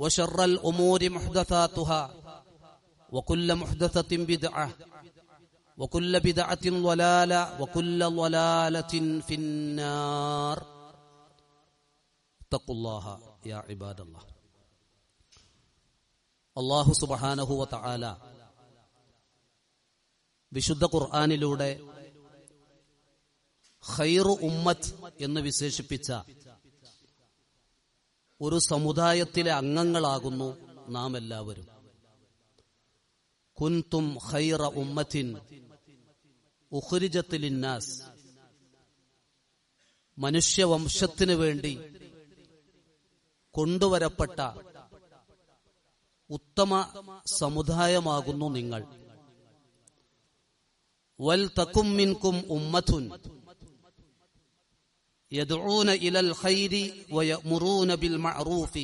وشر الامور محدثاتها وكل محدثه بدعه وكل بدعه ضلاله وكل ضلاله في النار اتقوا الله يا عباد الله അള്ളാഹു സുബഹാനഹു വതആല വിശുദ്ധ ഖുർആനിലൂടെ ഖൈറു ഉമ്മത്ത് എന്ന് വിശേഷിപ്പിച്ച ഒരു സമുദായത്തിലെ അംഗങ്ങളാകുന്നു നാം എല്ലാവരും കുന്തും ഖൈറ ഉമ്മത്തിൻ ഉഖ്രിജത്തിലിന്നാസ് മനുഷ്യവംശത്തിനു വേണ്ടി കൊണ്ടുവരപ്പെട്ട ഉത്തമ സമുദായമാകുന്നു നിങ്ങൾ. വൽ തക്കും മിൻകും ഉമ്മത്തുൻ يدعون إلى الخير ويأمرون بالمعروف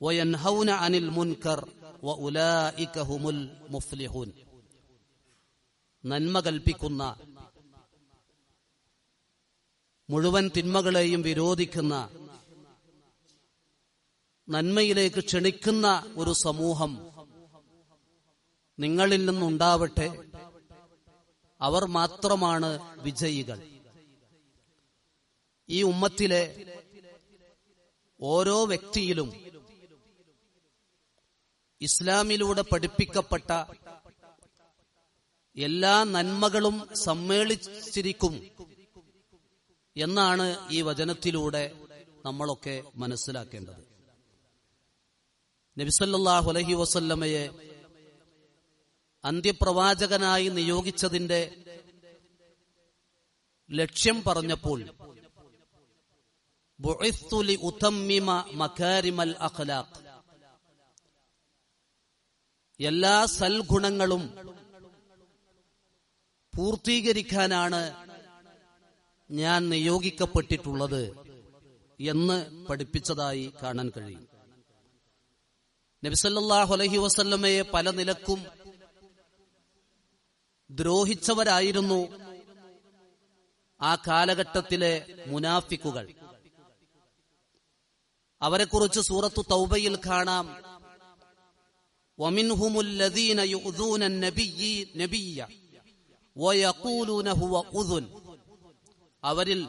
وينهون عن المنكر وأولئك هم المفلحون നന്മ കൽപ്പിക്കുന്ന മുഴുവൻ തിന്മകളെയും വിരോധിക്കുന്ന നന്മയിലേക്ക് ക്ഷണിക്കുന്ന ഒരു സമൂഹം നിങ്ങളിൽ നിന്നുണ്ടാവട്ടെ അവർ മാത്രമാണ് വിജയികൾ ഈ ഉമ്മത്തിലെ ഓരോ വ്യക്തിയിലും ഇസ്ലാമിലൂടെ പഠിപ്പിക്കപ്പെട്ട എല്ലാ നന്മകളും സമ്മേളിച്ചിരിക്കും എന്നാണ് ഈ വചനത്തിലൂടെ നമ്മളൊക്കെ മനസ്സിലാക്കേണ്ടത്. നബിസല്ലാഹു അലഹി വസല്ലമയെ അന്ത്യപ്രവാചകനായി നിയോഗിച്ചതിന്റെ ലക്ഷ്യം പറഞ്ഞപ്പോൾ എല്ലാ സൽഗുണങ്ങളും പൂർത്തീകരിക്കാനാണ് ഞാൻ നിയോഗിക്കപ്പെട്ടിട്ടുള്ളത് എന്ന് പഠിപ്പിച്ചതായി കാണാൻ കഴിയും. നബിസല്ലാഹു അലഹി വസല്ലമയെ പല നിലക്കും ദ്രോഹിച്ചവരായിരുന്നു ആ കാലഘട്ടത്തിലെ മുനാഫിക്കുകൾ. അവരെക്കുറിച്ച് സൂറത്തു തൗബയിൽ കാണാം ومنهم يؤذون النبي نبي ويقولون هو أذن അവരിൽ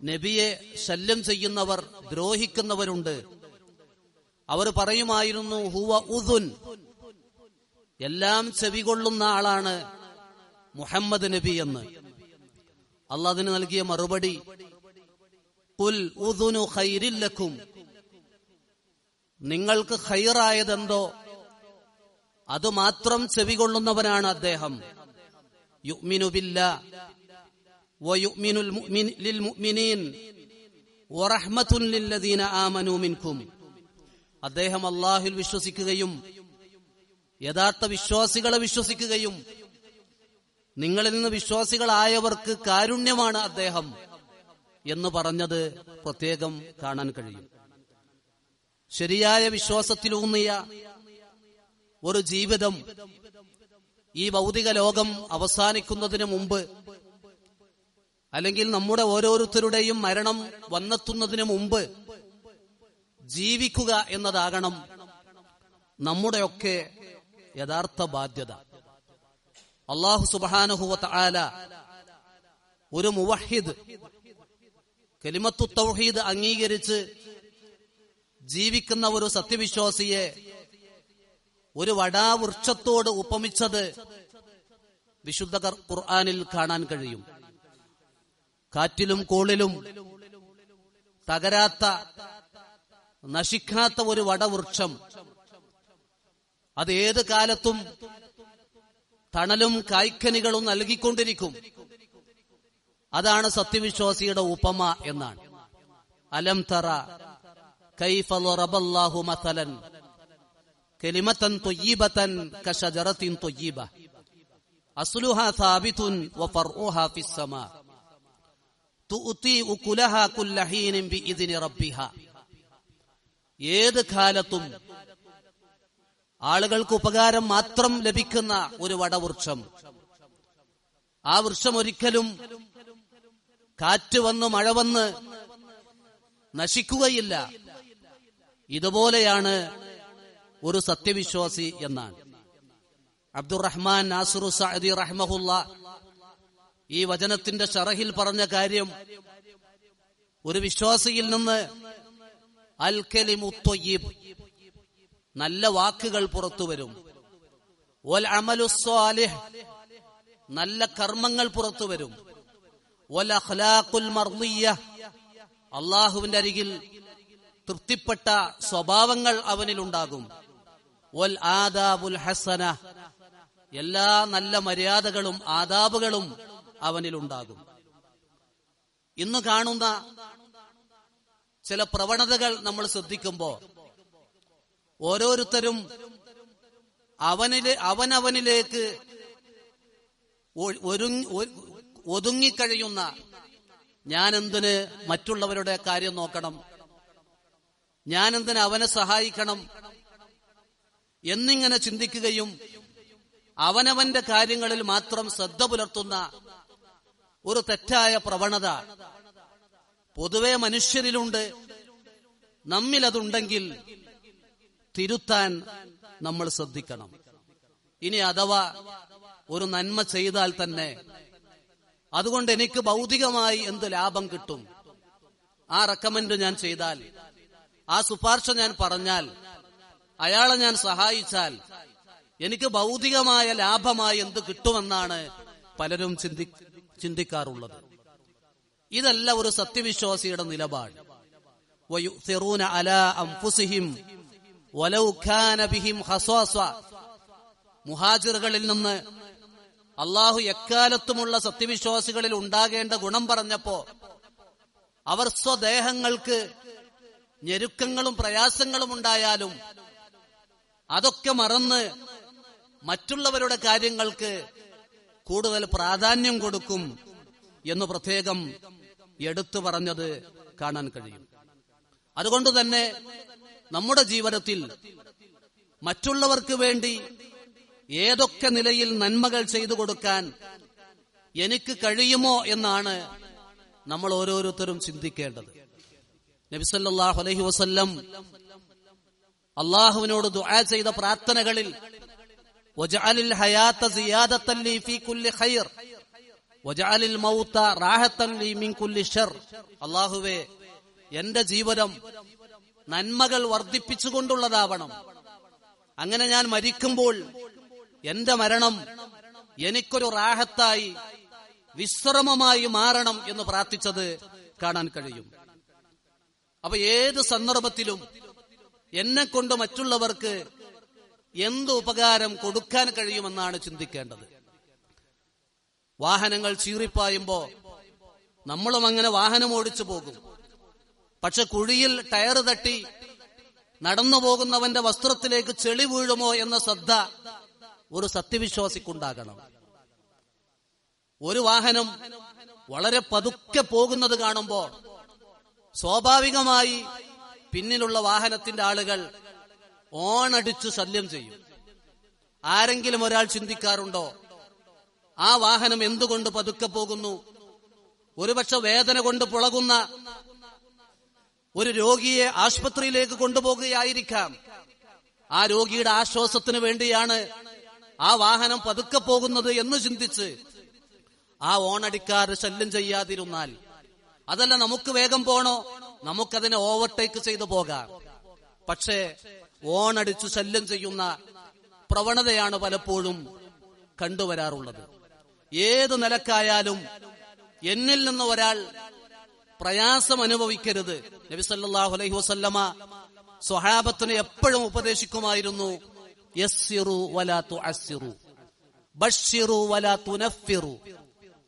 നബിയെ ശല്യം ചെയ്യുന്നവർ ദ്രോഹിക്കുന്നവരുണ്ട് അവർ പറയുമായിരുന്നു ഹുവ ഉദുൻ എല്ലാം ചെവികൊള്ളുന്ന ആളാണ് മുഹമ്മദ് നബി എന്ന് അള്ളാഹ് നൽകിയ മറുപടി കുൽ ഉദുനു ഖൈരില്ലക്കും ലിൽ മുഅ്മിനീൻ വറഹ്മത്തുൻ ചെവികൊള്ളുന്നവനാണ് അദ്ദേഹം യുഗ്മിനുബില്ല അദ്ദേഹം അള്ളാഹുൽ വിശ്വസിക്കുകയും യഥാർത്ഥ വിശ്വാസികളെ വിശ്വസിക്കുകയും നിങ്ങളിൽ നിന്ന് വിശ്വാസികളായവർക്ക് കാരുണ്യമാണ് അദ്ദേഹം എന്ന് പറഞ്ഞത് പ്രത്യേകം കാണാൻ കഴിയും. ശരിയായ വിശ്വാസത്തിലൂന്നിയ ഒരു ജീവിതം ഈ ഭൗതിക ലോകം അവസാനിക്കുന്നതിന് മുമ്പ് അല്ലെങ്കിൽ നമ്മുടെ ഓരോരുത്തരുടെയും മരണം വന്നെത്തുന്നതിന് മുമ്പ് ജീവിക്കുക എന്നതാകണം നമ്മുടെയൊക്കെ യഥാർത്ഥ ബാധ്യത. അള്ളാഹു സുബാനുഹുവത്ത് ആല ഒരു മുവഹിദ് കലിമത്തു തൗഹീദ് അംഗീകരിച്ച് ജീവിക്കുന്ന ഒരു സത്യവിശ്വാസിയെ ഒരു വടാവൃക്ഷത്തോട് ഉപമിച്ചത് വിശുദ്ധ ഖുർആാനിൽ കാണാൻ കഴിയും. കാറ്റിലും കോളിലും തകരാത്ത നശിക്കാത്ത ഒരു വടവൃക്ഷം. അത് ഏത് കാലത്തും തണലും കായ്ക്കനികളും നൽകിക്കൊണ്ടിരിക്കും. അതാണ് സത്യവിശ്വാസിയുടെ ഉപമ എന്നാണ്. അലം തറ കൈഫ مثلا كلمة طيبة كشجرة طيبة أصلها ثابت وفرعها في السماء تؤتي أكلها كل حين بإذن ربها ഏത് കാലത്തും ആളുകൾക്ക് ഉപകാരം മാത്രം ലഭിക്കുന്ന ഒരു വടവൃക്ഷം ആ വൃക്ഷം ഒരിക്കലും കാറ്റ് വന്ന് മഴ വന്ന് നശിക്കുകയില്ല ഇതുപോലെയാണ് ഒരു സത്യവിശ്വാസി എന്നാണ്. അബ്ദുറഹ്മാൻ നാസുറു സഅദി റഹ്മഹുല്ല ഈ വചനത്തിന്റെ ഷറഹിൽ പറഞ്ഞ കാര്യം ഒരു വിശ്വാസിയിൽ നിന്ന് അൽ കലിമു ത്വയ്യിബ് നല്ല വാക്കുകൾ പുറത്തു വരും. വൽ അമലു സ്വാലിഹ് നല്ല കർമ്മങ്ങൾ പുറത്തു വരും. വൽ അഖ്ലാഖുൽ മർദിയ അള്ളാഹുവിന്റെ അരികിൽ തൃപ്തിപ്പെട്ട സ്വഭാവങ്ങൾ അവനിലുണ്ടാകും. വൽ ആദാബുൽ ഹസന. എല്ലാ നല്ല മര്യാദകളും ആദാബുകളും അവനിലുണ്ടാകും. ഇന്ന് കാണുന്ന ചില പ്രവണതകൾ നമ്മൾ ശ്രദ്ധിക്കുമ്പോ ഓരോരുത്തരും അവനിലെ അവനവനിലേക്ക് ഒതുങ്ങിക്കഴിയുന്ന ഞാൻ എന്തിന് മറ്റുള്ളവരുടെ കാര്യം നോക്കണം? ഞാനെന്തിന് അവനെ സഹായിക്കണം? എന്നിങ്ങനെ ചിന്തിക്കുകയും അവനവന്റെ കാര്യങ്ങളിൽ മാത്രം ശ്രദ്ധ പുലർത്തുന്ന ഒരു തെറ്റായ പ്രവണത. പൊതുവെ മനുഷ്യരിലുണ്ട്. നമ്മിലതുണ്ടെങ്കിൽ തിരുത്താൻ നമ്മൾ ശ്രദ്ധിക്കണം. ഇനി അഥവാ ഒരു നന്മ ചെയ്താൽ തന്നെ അതുകൊണ്ട് എനിക്ക് ഭൗതികമായി എന്ത് ലാഭം കിട്ടും? ആ റെക്കമെൻഡ് ഞാൻ ചെയ്താൽ ആ ശുപാർശ ഞാൻ പറഞ്ഞാൽ അയാളെ ഞാൻ സഹായിച്ചാൽ എനിക്ക് ഭൗതികമായ ലാഭമായി എന്ത് കിട്ടുമെന്നാണ് പലരും ചിന്തി ചിന്തിക്കാറുള്ളത്. ഇതല്ല ഒരു സത്യവിശ്വാസിയുടെ നിലപാട്. മുഹാജിറുകളിൽ നിന്ന് അള്ളാഹു എക്കാലത്തുമുള്ള സത്യവിശ്വാസികളിൽ ഉണ്ടാകേണ്ട ഗുണം പറഞ്ഞപ്പോ അവർ സ്വദേഹങ്ങൾക്ക് ഞെരുക്കങ്ങളും പ്രയാസങ്ങളും ഉണ്ടായാലും അതൊക്കെ മറന്ന് മറ്റുള്ളവരുടെ കാര്യങ്ങൾക്ക് കൂടുതൽ പ്രാധാന്യം കൊടുക്കും എന്ന് പ്രത്യേകം എടുത്തു പറഞ്ഞത് കാണാൻ കഴിയും. അതുകൊണ്ട് തന്നെ നമ്മുടെ ജീവിതത്തിൽ മറ്റുള്ളവർക്ക് വേണ്ടി ഏതൊക്കെ നിലയിൽ നന്മകൾ ചെയ്തു കൊടുക്കാൻ എനിക്ക് കഴിയുമോ എന്നാണ് നമ്മൾ ഓരോരുത്തരും ചിന്തിക്കേണ്ടത്. നബിസല്ലാഹു അലൈഹി വസല്ലം അള്ളാഹുവിനോട് ദുആ ചെയ്ത പ്രാർത്ഥനകളിൽ അള്ളാഹുവേ എന്റെ ജീവിതം നന്മകൾ വർദ്ധിപ്പിച്ചുകൊണ്ടുള്ളതാവണം. അങ്ങനെ ഞാൻ മരിക്കുമ്പോൾ എന്റെ മരണം എനിക്കൊരു റാഹത്തായി വിശ്രമമായി മാറണം എന്ന് പ്രാർത്ഥിച്ചത് കാണാൻ കഴിയും. അപ്പൊ ഏത് സന്ദർഭത്തിലും എന്നെ കൊണ്ട് മറ്റുള്ളവർക്ക് എന്ത് ഉപകാരം കൊടുക്കാൻ കഴിയുമെന്നാണ് ചിന്തിക്കേണ്ടത്. വാഹനങ്ങൾ ചീറിപ്പായുമ്പോ നമ്മളും അങ്ങനെ വാഹനം ഓടിച്ചു പോകും. പക്ഷെ കുഴിയിൽ ടയർ തട്ടി നടന്നു പോകുന്നവന്റെ വസ്ത്രത്തിലേക്ക് ചെളി വീഴുമോ എന്ന ശ്രദ്ധ ഒരു സത്യവിശ്വാസിക്കുണ്ടാകണം. ഒരു വാഹനം വളരെ പതുക്കെ പോകുന്നത് കാണുമ്പോ സ്വാഭാവികമായി പിന്നിലുള്ള വാഹനത്തിന്റെ ആളുകൾ ഓണടിച്ച് ശല്യം ചെയ്യും. ആരെങ്കിലും ഒരാൾ ചിന്തിക്കാറുണ്ടോ? ആ വാഹനം എന്തുകൊണ്ട് പതുക്കെ പോകുന്നു? ഒരുപക്ഷെ വേദന കൊണ്ട് പുളകുന്ന ഒരു രോഗിയെ ആശുപത്രിയിലേക്ക് കൊണ്ടുപോകുകയായിരിക്കാം. ആ രോഗിയുടെ ആശ്വാസത്തിന് വേണ്ടിയാണ് ആ വാഹനം പതുക്കെ പോകുന്നത് എന്ന് ചിന്തിച്ച് ആ ഓണടിക്കാർ ശല്യം ചെയ്യാതിരുന്നാൽ അതല്ല നമുക്ക് വേഗം പോണോ? നമുക്കതിനെ ഓവർടേക്ക് ചെയ്തു പോകാം. പക്ഷേ ഓണടിച്ചു ശല്യം ചെയ്യുന്ന പ്രവണതയാണ് പലപ്പോഴും കണ്ടുവരാറുള്ളത്. ഏത് നിലക്കായാലും എന്നിൽ നിന്ന് ഒരാൾ പ്രയാസം അനുഭവിക്കരുത്. നബി സല്ലല്ലാഹു അലൈഹി വസല്ലമ സ്വഹാബത്തിനെ എപ്പോഴും ഉപദേശിക്കുമായിരുന്നു യസ്സിറു വലാ തുഅസ്സിറു ബഷിറു വലാ തുനഫിറു.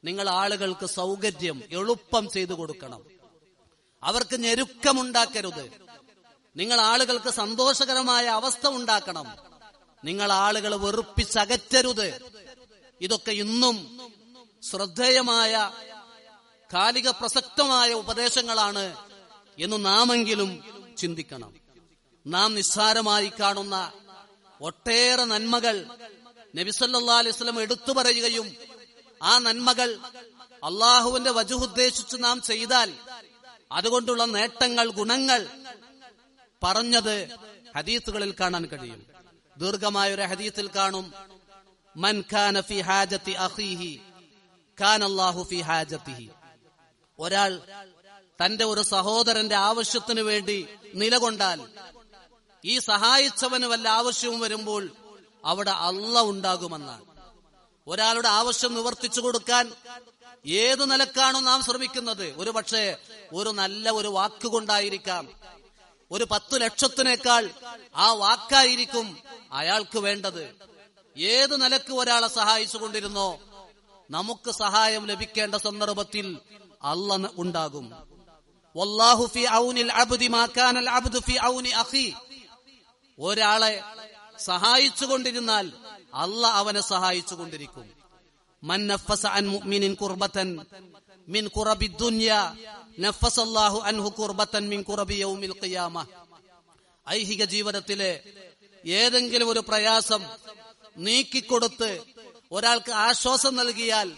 നിങ്ങൾ ആളുകൾക്ക് സൗകര്യം എളുപ്പം ചെയ്തു കൊടുക്കണം. അവർക്ക് ഞെരുക്കമുണ്ടാക്കരുത്. നിങ്ങൾ ആളുകൾക്ക് സന്തോഷകരമായ അവസ്ഥ ഉണ്ടാക്കണം. നിങ്ങൾ ആളുകൾ വെറുപ്പിച്ചകറ്റരുത്. ഇതൊക്കെ ഇന്നും ശ്രദ്ധേയമായ കാലിക പ്രസക്തമായ ഉപദേശങ്ങളാണ് എന്ന് നാമെങ്കിലും ചിന്തിക്കണം. നാം നിസ്സാരമായി കാണുന്ന ഒട്ടേറെ നന്മകൾ നബിസല്ലാ അലൈഹി എടുത്തു പറയുകയും ആ നന്മകൾ അള്ളാഹുവിന്റെ വജുഹുദ്ദേശിച്ച് നാം ചെയ്താൽ അതുകൊണ്ടുള്ള നേട്ടങ്ങൾ ഗുണങ്ങൾ പറഞ്ഞത് ഹദീസുകളിൽ കാണാൻ കഴിയും. ദീർഘമായ ഒരു ഹദീസിൽ കാണും. മൻ ഖാന ഫി ഹാജത്തി അഖീഹി ഖാൻ അല്ലാഹു ഫി ഹാജത്തിഹി. ഒരാൾ തന്റെ ഒരു സഹോദരന്റെ ആവശ്യത്തിന് വേണ്ടി നിലകൊണ്ടാൽ ഈ സഹായിച്ചവന് വല്ല ആവശ്യവും വരുമ്പോൾ അവിടെ അല്ല ഉണ്ടാകുമെന്നാണ്. ഒരാളുടെ ആവശ്യം നിവർത്തിച്ചു കൊടുക്കാൻ ഏതു നിലക്കാണോ നാം ശ്രമിക്കുന്നത്? ഒരു പക്ഷേ ഒരു നല്ല ഒരു വാക്കുകൊണ്ടായിരിക്കാം ഒരു പത്തു ലക്ഷത്തിനേക്കാൾ ആ വാക്കായിരിക്കും അയാൾക്ക് വേണ്ടത്. ഏത് നിലയ്ക്ക് ഒരാളെ സഹായിച്ചു കൊണ്ടിരുന്നോ നമുക്ക് സഹായം ലഭിക്കേണ്ട സന്ദർഭത്തിൽ അല്ല ഉണ്ടാകും. ഒരാളെ സഹായിച്ചു കൊണ്ടിരുന്നാൽ അല്ല അവനെ സഹായിച്ചു കൊണ്ടിരിക്കും. ഐഹിക ജീവിതത്തിലെ ഏതെങ്കിലും ഒരു പ്രയാസം നീക്കിക്കൊടുത്ത് ഒരാൾക്ക് ആശ്വാസം നൽകിയാൽ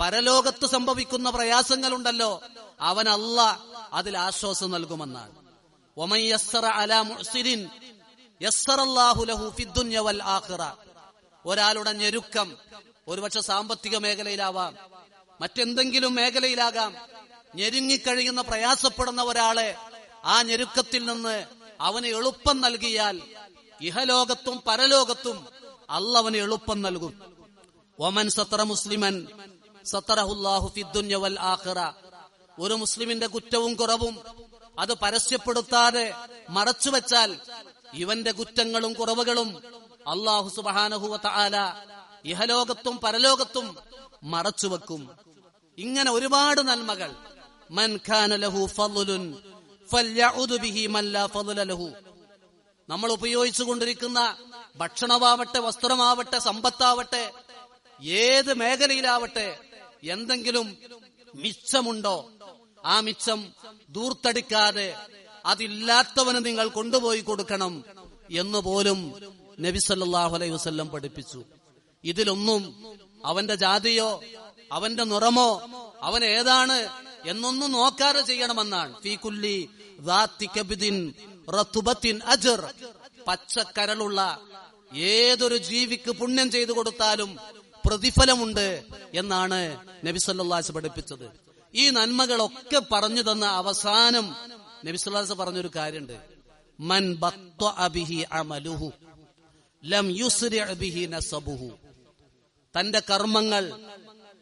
പരലോകത്ത് സംഭവിക്കുന്ന പ്രയാസങ്ങളുണ്ടല്ലോ അവൻ അല്ല അതിൽ ആശ്വാസം നൽകുമെന്നാണ്. ഒമൻ അലാ മുഅ്സിരിൻ യസ്സറല്ലാഹു ലഹു ഫിദ്ദുന്യ വൽ ആഖിറ. ഒരാളുടെ ഞെരുക്കം ഒരുപക്ഷെ സാമ്പത്തിക മേഖലയിലാവാം. മറ്റെന്തെങ്കിലും മേഖലയിലാകാം. ഞെരുങ്ങിക്കഴിയുന്ന പ്രയാസപ്പെടുന്ന ഒരാളെ ആ ഞെരുക്കത്തിൽ നിന്ന് അവന് എളുപ്പം നൽകിയാൽ ഇഹലോകത്തും പരലോകത്തും അല്ല അവന് എളുപ്പം നൽകും. ഒമൻ സത്ര മുസ്ലിമൻ സത്തറഹുല്ലാഹു ഫിദ്ദുന്യ വൽ ആഖിറ. ഒരു മുസ്ലിമിന്റെ കുറ്റവും കുറവും അത് പരസ്യപ്പെടുത്താതെ മറച്ചുവെച്ചാൽ ഇവന്റെ കുറ്റങ്ങളും കുറവുകളും അള്ളാഹു സുബാനഹുവ ആല ഇഹലോകത്തും പരലോകത്തും മറച്ചുവെക്കും. ഇങ്ങനെ ഒരുപാട് നന്മകൾ. മൻ ലഹു. നമ്മൾ ഉപയോഗിച്ചു കൊണ്ടിരിക്കുന്ന ഭക്ഷണമാവട്ടെ വസ്ത്രമാവട്ടെ സമ്പത്താവട്ടെ ഏത് മേഖലയിലാവട്ടെ എന്തെങ്കിലും മിച്ചമുണ്ടോ? ആ മിച്ചം ദൂർത്തടിക്കാതെ അതില്ലാത്തവന് നിങ്ങൾ കൊണ്ടുപോയി കൊടുക്കണം എന്ന് പോലും നബി സല്ലാഹു അലൈഹി വസ്ല്ലം പഠിപ്പിച്ചു. ഇതിലൊന്നും അവന്റെ ജാതിയോ അവന്റെ നിറമോ അവൻ ഏതാണ് എന്നൊന്നും നോക്കാതെ ചെയ്യണമെന്നാണ്. അജർ. പച്ചക്കരളുള്ള ഏതൊരു ജീവിക്ക് പുണ്യം ചെയ്തു കൊടുത്താലും പ്രതിഫലമുണ്ട് എന്നാണ് നബി സല്ലല്ലാഹു പഠിപ്പിച്ചത്. ഈ നന്മകളൊക്കെ പറഞ്ഞു തന്ന അവസാനം നബി സല്ലല്ലാഹു പറഞ്ഞൊരു കാര്യമുണ്ട് മൻ അമലുഹു. നസബുഹു. തന്റെ കർമ്മങ്ങൾ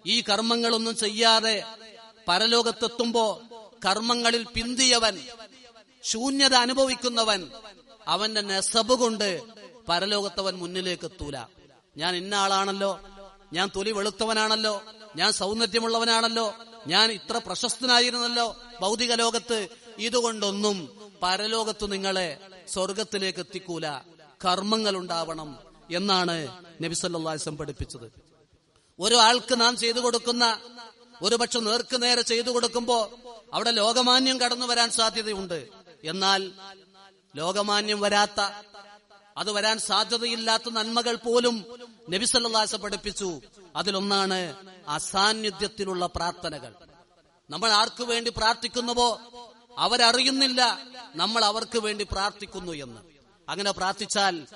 ഈ കർമ്മങ്ങളൊന്നും ചെയ്യാതെ പരലോകത്തെത്തുമ്പോ കർമ്മങ്ങളിൽ പിന്തിയവൻ ശൂന്യത അനുഭവിക്കുന്നവൻ അവന്റെ നെസബ് കൊണ്ട് പരലോകത്തവൻ മുന്നിലേക്ക് എത്തൂല ഞാൻ ഇന്ന ആളാണല്ലോ ഞാൻ തൊലി വെളുത്തവനാണല്ലോ ഞാൻ സൗന്ദര്യമുള്ളവനാണല്ലോ ഞാൻ ഇത്ര പ്രശസ്തനായിരുന്നല്ലോ ഭൗതിക ലോകത്ത് ഇതുകൊണ്ടൊന്നും പരലോകത്ത് നിങ്ങളെ സ്വർഗത്തിലേക്ക് എത്തിക്കൂല കർമ്മങ്ങൾ ഉണ്ടാവണം എന്നാണ് നബിസല്ലാസം പഠിപ്പിച്ചത്. ഒരു ആൾക്ക് നാം ചെയ്തു കൊടുക്കുന്ന ഒരു പക്ഷെ നേർക്ക് നേരെ ചെയ്തു കൊടുക്കുമ്പോ അവിടെ ലോകമാന്യം കടന്നു വരാൻ സാധ്യതയുണ്ട്. എന്നാൽ ലോകമാന്യം വരാത്ത അത് വരാൻ സാധ്യതയില്ലാത്ത നന്മകൾ പോലും നബിസല്ലാസ പഠിപ്പിച്ചു. അതിലൊന്നാണ് അസാന്നിധ്യത്തിലുള്ള പ്രാർത്ഥനകൾ. നമ്മൾ ആർക്കു വേണ്ടി പ്രാർത്ഥിക്കുന്നുവോ അവരറിയുന്നില്ല നമ്മൾ അവർക്ക് വേണ്ടി പ്രാർത്ഥിക്കുന്നു എന്ന്. അങ്ങനെ പ്രാർത്ഥിച്ചാൽ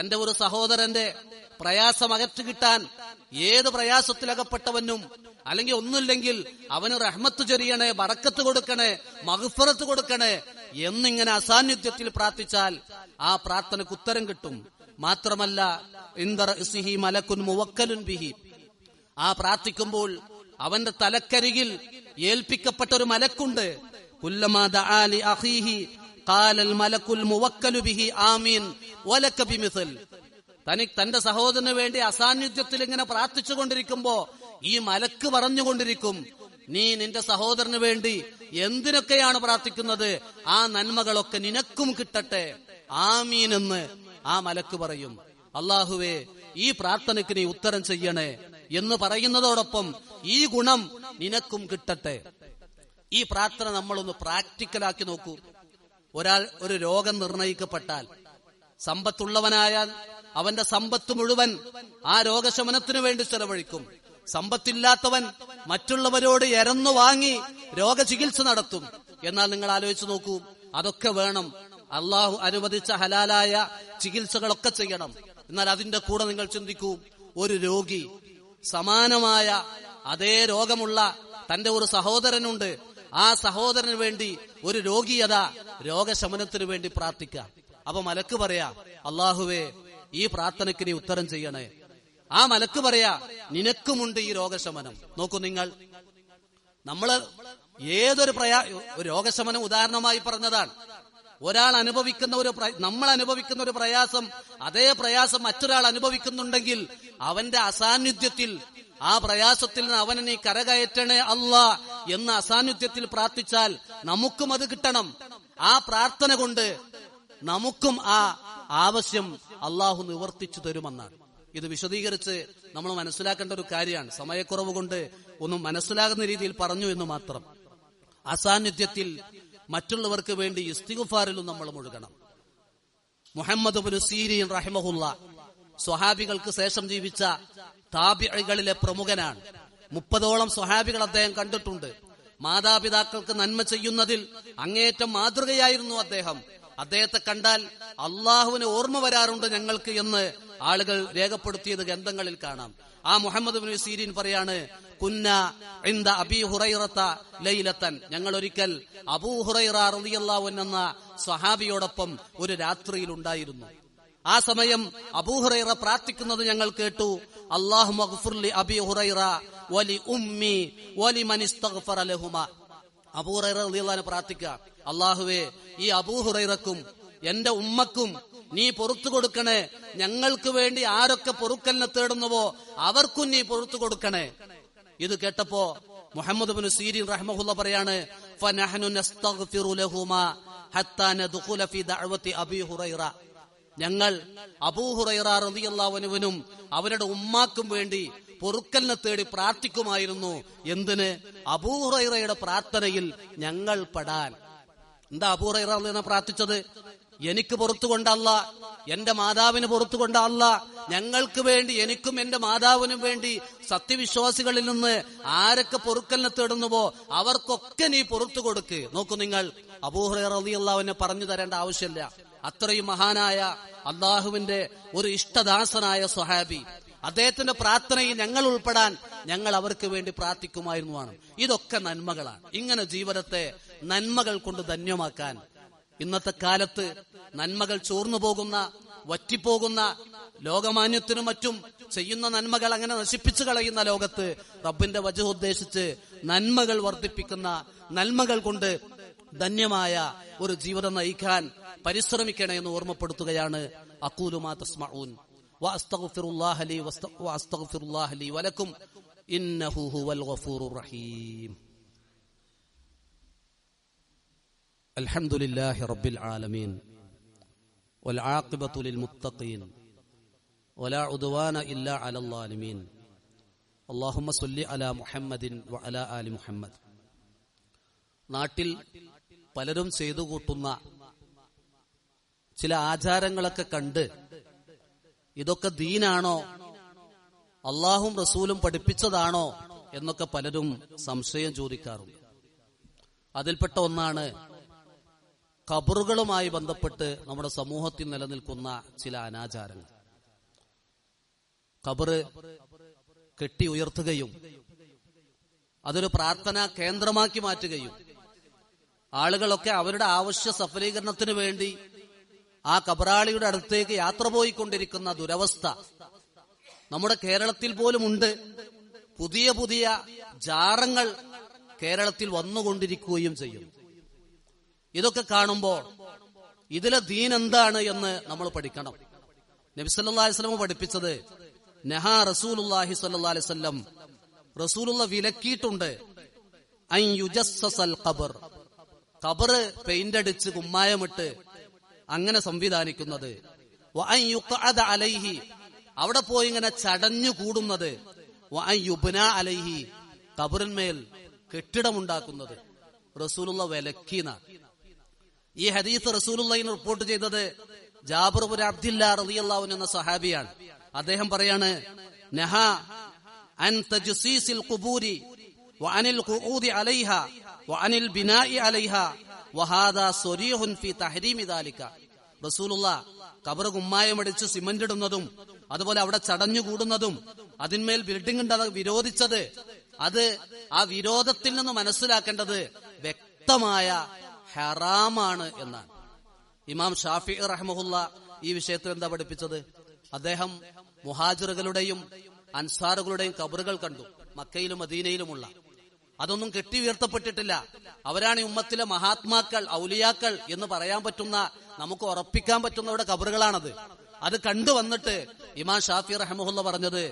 തന്റെ ഒരു സഹോദരന്റെ പ്രയാസം അകറ്റു കിട്ടാൻ ഏത് പ്രയാസത്തിലകപ്പെട്ടവനും അല്ലെങ്കിൽ ഒന്നുമില്ലെങ്കിൽ അവന് റഹ്മത്ത് ചെറിയണേ വറക്കത്ത് കൊടുക്കണേ മഹഫറത്ത് കൊടുക്കണേ എന്നിങ്ങനെ അസാന്നിധ്യത്തിൽ പ്രാർത്ഥിച്ചാൽ ആ പ്രാർത്ഥനയ്ക്ക് ഉത്തരം കിട്ടും. മാത്രമല്ല ഇന്ദർ മലക്കുൻ മുവക്കലുൻ ബിഹി. ആ പ്രാർത്ഥിക്കുമ്പോൾ അവന്റെ തലക്കരികിൽ ഏൽപ്പിക്കപ്പെട്ട ഒരു മലക്കുണ്ട്. കുല്ലമാ ദആ അഖീഹി ഖാലൽ മലക്കുൽ മുവക്കലു ബിഹി ആമീൻ. വലക ബിമിഥൽ. തനി തന്റെ സഹോദരന് വേണ്ടി അസാന്നിധ്യത്തിൽ ഇങ്ങനെ പ്രാർത്ഥിച്ചുകൊണ്ടിരിക്കുമ്പോ ഈ മലക്ക് പറഞ്ഞുകൊണ്ടിരിക്കും നീ നിന്റെ സഹോദരന് വേണ്ടി എന്തിനൊക്കെയാണ് പ്രാർത്ഥിക്കുന്നത്? ആ നന്മകളൊക്കെ നിനക്കും കിട്ടട്ടെ. ആമീൻ എന്ന് ആ മലക്ക് പറയും. അള്ളാഹുവേ ഈ പ്രാർത്ഥനയ്ക്ക് നീ ഉത്തരം ചെയ്യണേ. എന്ന് പറയുന്നതോടൊപ്പം ഈ ഗുണം നിനക്കും കിട്ടട്ടെ. ഈ പ്രാർത്ഥന നമ്മളൊന്ന് പ്രാക്ടിക്കലാക്കി നോക്കൂ. ഒരാൾ ഒരു രോഗം നിർണയിക്കപ്പെട്ടാൽ സമ്പത്തുള്ളവനായാൽ അവന്റെ സമ്പത്ത് മുഴുവൻ ആ രോഗശമനത്തിനു വേണ്ടി ചെലവഴിക്കും. സമ്പത്തില്ലാത്തവൻ മറ്റുള്ളവരോട് എരന്നു വാങ്ങി രോഗചികിത്സ നടത്തും. എന്നാൽ നിങ്ങൾ ആലോചിച്ചു നോക്കൂ അതൊക്കെ വേണം. അള്ളാഹു അനുവദിച്ച ഹലാലായ ചികിത്സകളൊക്കെ ചെയ്യണം. എന്നാൽ അതിന്റെ കൂടെ നിങ്ങൾ ചിന്തിക്കൂ ഒരു രോഗി സമാനമായ അതേ രോഗമുള്ള തന്റെ ഒരു സഹോദരനുണ്ട്. ആ സഹോദരന് വേണ്ടി ഒരു രോഗിയത രോഗശമനത്തിന് വേണ്ടി പ്രാർത്ഥിക്കാം അപ്പൊ മലക്ക് പറയാ അള്ളാഹുവേ ഈ പ്രാർത്ഥനയ്ക്ക് നീ ഉത്തരം ചെയ്യണേ. ആ മലക്ക് പറയാ നിനക്കുമുണ്ട് ഈ രോഗശമനം. നോക്കൂ നിങ്ങൾ. നമ്മൾ ഏതൊരു പ്രയാ രോഗശമനം ഉദാഹരണമായി പറഞ്ഞതാണ്. ഒരാൾ അനുഭവിക്കുന്ന ഒരു നമ്മൾ അനുഭവിക്കുന്ന ഒരു പ്രയാസം അതേ പ്രയാസം മറ്റൊരാൾ അനുഭവിക്കുന്നുണ്ടെങ്കിൽ അവന്റെ അസാന്നിധ്യത്തിൽ ആ പ്രയാസത്തിൽ നിന്ന് അവനെ കരകയറ്റണേ അല്ല എന്ന അസാന്നിധ്യത്തിൽ പ്രാർത്ഥിച്ചാൽ നമുക്കും അത് കിട്ടണം. ആ പ്രാർത്ഥന കൊണ്ട് നമുക്കും ആ ആവശ്യം അള്ളാഹു നിവർത്തിച്ചു തരുമെന്നാണ്. ഇത് വിശദീകരിച്ച് നമ്മൾ മനസ്സിലാക്കേണ്ട ഒരു കാര്യമാണ്. സമയക്കുറവ് കൊണ്ട് ഒന്നും മനസ്സിലാകുന്ന രീതിയിൽ പറഞ്ഞു എന്ന് മാത്രം. അസാന്നിധ്യത്തിൽ മറ്റുള്ളവർക്ക് വേണ്ടി ഇസ്തിഗുഫാറിലും നമ്മൾ മുഴുകണം. മുഹമ്മദ് സീരീൻ റഹിമഹുല്ല സ്വഹാബികൾക്ക് ശേഷം ജീവിച്ച താബികളിലെ പ്രമുഖനാണ്. മുപ്പതോളം സ്വഹാബികൾ അദ്ദേഹം കണ്ടിട്ടുണ്ട്. മാതാപിതാക്കൾക്ക് നന്മ ചെയ്യുന്നതിൽ അങ്ങേയറ്റം മാതൃകയായിരുന്നു അദ്ദേഹം. അദ്ദേഹത്തെ കണ്ടാൽ അള്ളാഹുവിന് ഓർമ്മ വരാറുണ്ട് ഞങ്ങൾക്ക് എന്ന് ആളുകൾ രേഖപ്പെടുത്തിയത് ഗ്രന്ഥങ്ങളിൽ കാണാം. ആ മുഹമ്മദ് സീരീൻ പറയാണ് കുന്ന ഞങ്ങൾ ഒരിക്കൽ അബൂ ഹുറൈറ റളിയല്ലാഹു എന്ന സ്വഹാബിയോടൊപ്പം ഒരു രാത്രിയിൽ ഉണ്ടായിരുന്നു. ആ സമയം അബൂഹുറൈറ പ്രാർത്ഥിക്കുന്നത് ഞങ്ങൾ കേട്ടു. അള്ളാഹു മഗ്ഫിർലി ഹുറൈറ വലി വലി അബൂഹുറൈറ റളിയല്ലാഹു പ്രാർത്ഥിക്കുക. അള്ളാഹുവേ ഈ അബൂഹുറൈറക്കും എന്റെ ഉമ്മക്കും നീ പൊറത്തു കൊടുക്കണേ. ഞങ്ങൾക്ക് വേണ്ടി ആരൊക്കെ പൊറുക്കലിനെ തേടുന്നുവോ അവർക്കും നീ പൊറത്തു കൊടുക്കണേ. ഇത് കേട്ടപ്പോ മുഹമ്മദ് ബിൻ സീരിൻ റഹ്മഹുല്ല പറയാണ് ഫനഹ്നു നസ്തഗ്ഫിറു ലഹുമാ ഹത്താ നദ്ഖുല ഫീ ദഅവതി അബീ ഹുറൈറ. ഞങ്ങൾ അബൂ ഹുറൈറ റളിയല്ലാഹു അൻഹുവിനും അവരുടെ ഉമ്മാക്കും വേണ്ടി പൊറുക്കലിനെ തേടി പ്രാർത്ഥിക്കുമായിരുന്നു. എന്തിന്? അബൂഹുറൈറയുടെ പ്രാർത്ഥനയിൽ ഞങ്ങൾ പെടാൻ. എന്താ അബൂഹുറൈറ പ്രാർത്ഥിച്ചത്? എനിക്ക് പുറത്തു കൊണ്ടല്ല എന്റെ മാതാവിന് പുറത്തു കൊണ്ടല്ല ഞങ്ങൾക്ക് വേണ്ടി എനിക്കും എന്റെ മാതാവിനും വേണ്ടി സത്യവിശ്വാസികളിൽ നിന്ന് ആരൊക്കെ പൊറുക്കലിനെ തേടുന്നുവോ അവർക്കൊക്കെ നീ പുറത്തു കൊടുക്ക്. നോക്കൂ നിങ്ങൾ അബൂഹറിയല്ലാവിനെ പറഞ്ഞു തരേണ്ട ആവശ്യമില്ല. അത്രയും മഹാനായ അള്ളാഹുവിന്റെ ഒരു ഇഷ്ടദാസനായ സ്വഹാബി അദ്ദേഹത്തിന്റെ പ്രാർത്ഥനയിൽ ഞങ്ങൾ ഉൾപ്പെടാൻ ഞങ്ങൾ അവർക്ക് വേണ്ടി പ്രാർത്ഥിക്കുമായിരുന്നു ഇതൊക്കെ നന്മകളാണ്. ഇങ്ങനെ ജീവിതത്തെ നന്മകൾ കൊണ്ട് ധന്യമാക്കാൻ ഇന്നത്തെ കാലത്ത് നന്മകൾ ചോർന്നു പോകുന്ന വറ്റിപ്പോകുന്ന ലോകമാന്യത്തിനും മറ്റും ചെയ്യുന്ന നന്മകൾ അങ്ങനെ നശിപ്പിച്ചു കളയുന്ന ലോകത്ത് റബ്ബിന്റെ വജു ഉദ്ദേശിച്ച് നന്മകൾ വർദ്ധിപ്പിക്കുന്ന നന്മകൾ കൊണ്ട് ധന്യമായ ഒരു ജീവിതം നയിക്കാൻ പരിശ്രമിക്കണേ എന്ന് ഓർമ്മപ്പെടുത്തുകയാണ്. അക്കൂലുമാ തസ്മഊൻ. വലക്കും. ഇന്നഹു ഹുവൽ റഹീം. الحمد لله رب العالمين والعاقبة للمتقين ولا عدوان إلا على الظالمين അള്ളാഹുമ്മ സൊല്ലി അല മുഹമ്മദിൻ വ അല ആലി മുഹമ്മദ് നാട്ടിൽ പലരും ചെയ്തു കൂട്ടുന്ന ചില ആചാരങ്ങളൊക്കെ കണ്ട് ഇതൊക്കെ ദീനാണോ അള്ളാഹും റസൂലും പഠിപ്പിച്ചതാണോ എന്നൊക്കെ പലരും സംശയം ചോദിക്കാറുണ്ട് അതിൽപ്പെട്ട ഒന്നാണ് ഖബറുകളുമായി ബന്ധപ്പെട്ട് നമ്മുടെ സമൂഹത്തിൽ നിലനിൽക്കുന്ന ചില അനാചാരങ്ങൾ. ഖബറ് കെട്ടി ഉയർത്തുകയും അതൊരു പ്രാർത്ഥനാ കേന്ദ്രമാക്കി മാറ്റുകയും ആളുകളൊക്കെ അവരുടെ ആവശ്യ സഫലീകരണത്തിന് വേണ്ടി ആ കബറാളിയുടെ അടുത്തേക്ക് യാത്ര പോയിക്കൊണ്ടിരിക്കുന്ന ദുരവസ്ഥ നമ്മുടെ കേരളത്തിൽ പോലും ഉണ്ട് പുതിയ പുതിയ ജാറങ്ങൾ കേരളത്തിൽ വന്നുകൊണ്ടിരിക്കുകയും ചെയ്യും. ഇതൊക്കെ കാണുമ്പോൾ ഇതിലെ ദീൻ എന്താണ് എന്ന് നമ്മൾ പഠിക്കണം. നബിസല്ലാ വസ്ലമ പഠിപ്പിച്ചത് നെഹാ റസൂലുല്ലാഹി സല്ലാ അലൈവല്ലം റസൂലുള്ള വിലക്കിയിട്ടുണ്ട്. ഖബർ. ഖബറ് പെയിന്റ് അടിച്ച് കുമ്മായമിട്ട് അങ്ങനെ സംവിധാനിക്കുന്നത്. അലൈഹി. അവിടെ പോയി ഇങ്ങനെ ചടഞ്ഞു കൂടുന്നത്. അലൈഹി. ഖബറിന്മേൽ കെട്ടിടമുണ്ടാക്കുന്നത്. റസൂലുള്ള വിലക്കീന ഈ ഹദീസ് റസൂലുള്ളഹിന് റിപ്പോർട്ട് ചെയ്തത് ജാബിർപുര അബ്ദില്ല റളിയല്ലാഹു എന്ന സഹാബിയാണ് അദ്ദേഹം പറയാണ് നഹ അൻ തജ്സീസിൽ ഖുബൂരി വഅനിൽ ഖുഊദി അലൈഹ വഅനിൽ ബിനാഇ അലൈഹ വഹാദാ സ്വരീഹുൻ ഫി തഹരീമി ദാലിക. റസൂലുള്ള കബർ കുമ്മായമടിച്ച് സിമന്റ് ഇടുന്നതും അതുപോലെ അവിടെ ചടഞ്ഞു കൂടുന്നതും അതിന്മേൽ ബിൽഡിംഗ് ഉണ്ട് വിരോധിച്ചത് അത് ആ വിരോധത്തിൽ നിന്ന് മനസ്സിലാക്കേണ്ടത് വ്യക്തമായ ഹറാമാണ് എന്നാണ്. ഇമാം ഷാഫി റഹ്മുല്ല ഈ വിഷയത്തിൽ എന്താ പഠിപ്പിച്ചത്? അദ്ദേഹം മുഹാജിറുകളുടെയും അൻസാറുകളുടെയും കബറുകൾ കണ്ടു മക്കയിലും മദീനയിലുമുള്ള. അതൊന്നും കെട്ടി ഉയർത്തപ്പെട്ടിട്ടില്ല അവരാണ് ഉമ്മത്തിലെ മഹാത്മാക്കൾ ഔലിയാക്കൾ എന്ന് പറയാൻ പറ്റുന്ന നമുക്ക് ഉറപ്പിക്കാൻ പറ്റുന്നവരുടെ കബറുകളാണത്. അത് കണ്ടു വന്നിട്ട് ഇമാം ഷാഫി റഹമുല്ല പറഞ്ഞത്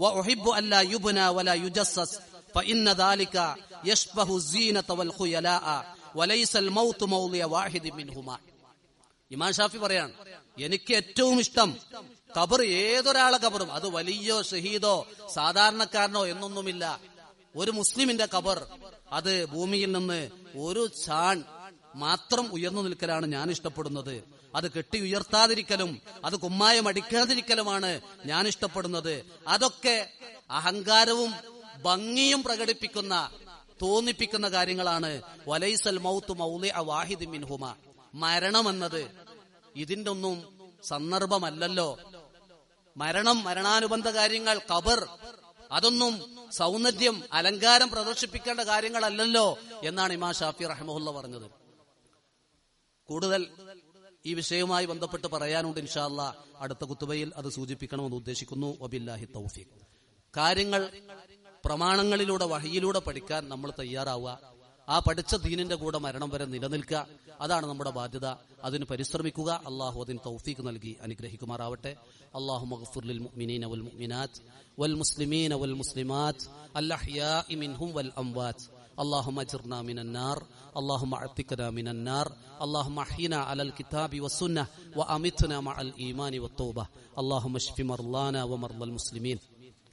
"വ ഇന്നമാ ഉഹിബ്ബു അൻ യുഷ്ഖസ അലാ വജ്ഹിൽ അർളി ശിബ്റ ഔ നഹ്വഹു വ ഉഹിബ്ബു അല്ലാ യുബ്ന വലാ യുജസ്സസ് فإن ذلك يشبه الزينة والخيلاء وليس الموت موضع واحد منهما ഇമാം ഷാഫി പറയാണ് എനിക്ക് ഏറ്റവും ഇഷ്ടം കബർ ഏതൊരാളെ കബറും അത് വലിയോ ഷഹീദോ സാധാരണക്കാരനോ എന്നൊന്നുമില്ല ഒരു മുസ്ലിമിന്റെ കബർ അത് ഭൂമിയിൽ നിന്ന് ഒരു ചാൺ മാത്രം ഉയർന്നു നിൽക്കലാണ് ഞാൻ ഇഷ്ടപ്പെടുന്നത് അത് കെട്ടി ഉയർത്താതിരിക്കലും അത് കുമ്മായം അടിക്കാതിരിക്കലുമാണ് ഞാൻ ഇഷ്ടപ്പെടുന്നത്. അതൊക്കെ അഹങ്കാരവും ഭംഗിയും പ്രകടിപ്പിക്കുന്ന തോന്നിപ്പിക്കുന്ന കാര്യങ്ങളാണ്. വലൈസൽ മൗത്ത് മൗലി അവാഹിദ് മിൻഹുമ. മരണമെന്നത് ഇതിന്റെ ഒന്നും സന്ദർഭമല്ലല്ലോ. മരണം മരണാനുബന്ധ കാര്യങ്ങൾ കബർ അതൊന്നും സൗന്ദര്യം അലങ്കാരം പ്രദർശിപ്പിക്കേണ്ട കാര്യങ്ങളല്ലല്ലോ എന്നാണ് ഇമാ ഷാഫി റഹ്മുല്ല പറഞ്ഞത്. കൂടുതൽ ഈ വിഷയവുമായി ബന്ധപ്പെട്ട് പറയാനുണ്ട് ഇൻഷാല്ല അടുത്ത കുത്തുബയിൽ അത് സൂചിപ്പിക്കണമെന്ന് ഉദ്ദേശിക്കുന്നു. വബില്ലാഹി തൗഫീഖ്. കാര്യങ്ങൾ പ്രമാണങ്ങളിലൂടെ വഴിയിലൂടെ പഠിക്കാൻ നമ്മൾ തയ്യാറാവുക. ആ പഠിച്ച ദീനിന്റെ കൂടെ മരണം വരെ നിലനിൽക്കുക. അതാണ് നമ്മുടെ ബാധ്യത. അതിന് പരിശ്രമിക്കുക. അള്ളാഹു അതിന് തൗഫീഖ് നൽകി അനുഗ്രഹിക്കുമാറാവട്ടെ. അള്ളാഹു മഗ്ഫുർ മുഅ്മിനീന വൽ മുഅ്മിനാത്ത് വൽ മുസ്ലിമീന വൽ മുസ്ലിമാത്ത് അൽഅഹ്യാഇ മിൻഹും വൽ അംവാത്ത്. اللهم اجرنا من النار اللهم اعتقنا من النار اللهم احينا على الكتاب والسنة وامتنا مع الإيمان والتوبة. اللهم اشف مرضانا ومرضى المسلمين.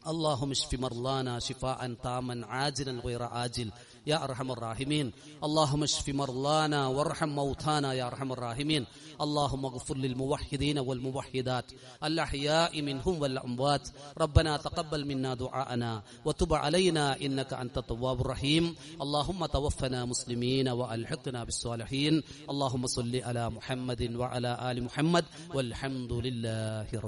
اللهم اشف مرضانا شفاء تاما عاجلا غير عاجل. يا أرحم الراحمين. اللهم اشف مرضانا وارحم موتانا يا أرحم الراحمين. اللهم اغفر للموحدين والموحدات. الأحياء منهم والأموات. ربنا تقبل منا دعاءنا وتب علينا إنك أنت التواب الرحيم. اللهم توفنا مسلمين وألحقنا بالصالحين. اللهم صل على محمد وعلى آل محمد. والحمد لله رب